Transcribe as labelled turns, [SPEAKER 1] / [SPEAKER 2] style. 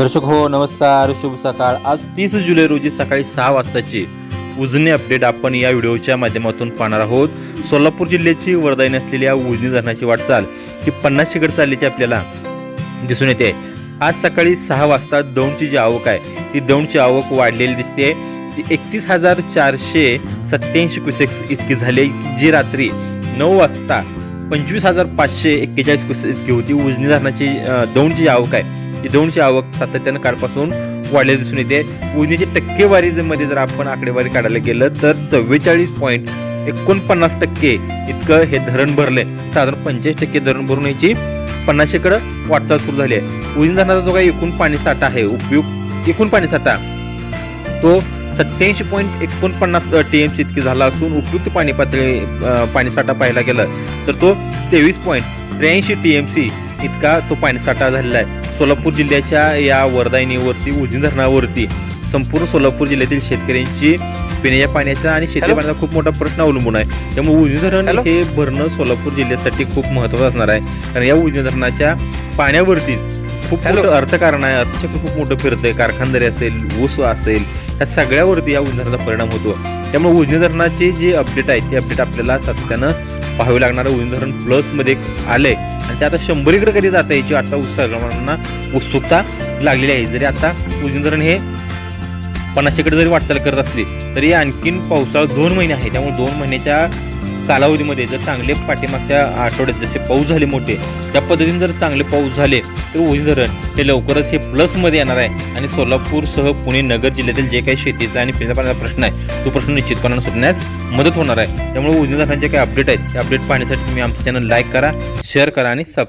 [SPEAKER 1] दर्शक हो नमस्कार. शुभ सकाळ. आज तीस जुलै रोजी सकाळी सहा वाजताची उजनी अपडेट आपण या व्हिडिओच्या माध्यमातून पाहणार आहोत. सोलापूर जिल्ह्याची वरदायन असलेल्या उजनी धरणाची वाटचाल ही पन्नास पन्नासशेकडे चालल्याची आपल्याला दिसून येते. आज सकाळी सहा वाजता दौंडची जी आवक आहे ती दौंडची आवक वाढलेली दिसते. ती एकतीस हजार चारशे सत्याऐंशी क्युसेक्स इतकी झाली. की जी रात्री नऊ वाजता पंचवीस हजार पाचशे एक्केचाळीस क्युसेक्स इतकी होती. उजनी धरणाची दौंडची जी आवक आहे दोनशे आवक सातत्यानं कालपासून वाढले दिसून येते. उजनीची टक्केवारीमध्ये जर आपण आकडेवारी काढायला गेलं तर चव्वेचाळीस पॉईंट एकोणपन्नास टक्के इतकं हे धरण भरले साधारण पंचेचाळीस टक्के धरण भरून याची पन्नासशेकडं वाटचाल सुरू झाली आहे. उजनी धरणाचा जो काही एकूण पाणीसाठा आहे उपयुक्त एकूण पाणीसाठा तो सत्याऐंशी पॉईंट एकोणपन्नास टी एम सी इतकी झाला असून उपयुक्त पाणी पातळी पाणीसाठा पाहायला गेला तर तो तेवीस पॉईंट त्र्याऐंशी टी एम सी इतका तो पाणीसाठा झालेला आहे सोलापूर जिल्ह्याच्या या वरदायनीवरती उजनी धरणावरती संपूर्ण सोलापूर जिल्ह्यातील शेतकऱ्यांची पिण्याच्या पाण्याचा आणि शेती? पाण्याचा खूप मोठा प्रश्न अवलंबून आहे त्यामुळे उजनी धरण? हे भरणं सोलापूर जिल्ह्यासाठी खूप महत्त्वाचं असणार आहे कारण या उजनी धरणाच्या पाण्यावरती खूप? मोठं अर्थकारण आहे अर्थचक्र खूप मोठं फिरतंय कारखानदारी असेल ऊस असेल या सगळ्यावरती या उजनी धरणाचा परिणाम होतो त्यामुळे उजनी धरणाची जी अपडेट आहे ती अपडेट आपल्याला सातत्यानं पाहावे लागणारं आहे उजनी धरण प्लसमध्ये आलंय. आणि ते आता शंभरीकडे कधी जातं याची आता सर्वांना उत्सुकता लागलेली आहे. जरी आता उजनी धरण हे पन्नासशेकडे जरी वाटचाल करत असली तरी आणखीन पावसाळा दोन महिने आहे. त्यामुळे दोन महिन्याच्या कालावधीमध्ये जर चांगले पाठीमागच्या आठवड्यात जसे पाऊस झाले मोठे त्या पद्धतीने जर चांगले पाऊस झाले तर उजनी धरण हे लवकरच हे प्लसमध्ये येणार आहे. आणि सोलापूरसह पुणे नगर जिल्ह्यातील जे काही शेतीचा आणि पिण्याचा पाण्याचा प्रश्न आहे तो प्रश्न निश्चितपणाने सुटण्यास मदत होणार आहे. त्यामुळे उजनी धरणाचे काही अपडेट आहेत ते अपडेट पाहण्यासाठी तुम्ही आमचं चॅनल लाईक करा शेअर करा आणि सब